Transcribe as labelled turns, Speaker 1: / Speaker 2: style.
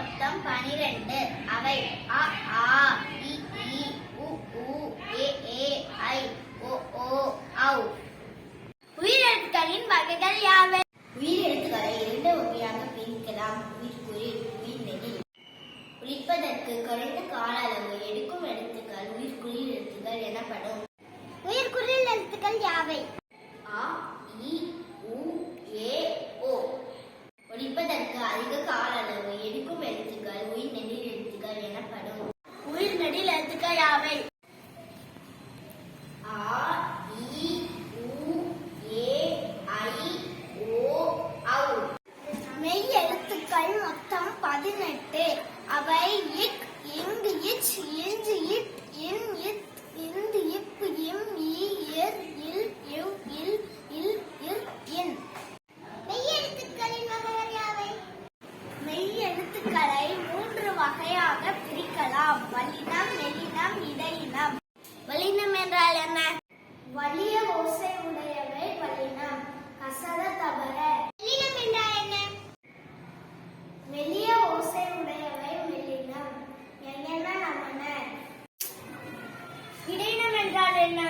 Speaker 1: மொத்தம் பனிரெண்டு. அவை அ ஆ இ இ உ உ ஏ ஏ ஐ ஓ ஓ ஔ. உயிரெழுத்துக்களின் வகைகள் யாவை? உயிரெழுத்துக்களை இரண்டு வகையாக பிரிக்கலாம். உயிர்குறி உயிர்நெடில் உயிர்ப்பதற்கு குறைந்த கால அளவு எடுக்கும் எழுத்துக்கள் எண் மொத்தம் பதினெட்டு அவை இக் இங் இச் இஞ்ச் இட் இன் இத் இந்த் இப் இம் இ இர் இல் இவ் இல் இல் இர் இன் மெய்யெழுத்துக்களின் வகைகள் யாவை மெய்யெழுத்துக்களை மூன்று வகையாக பிரிக்கலாம் வல்லினம் விடாது என்ன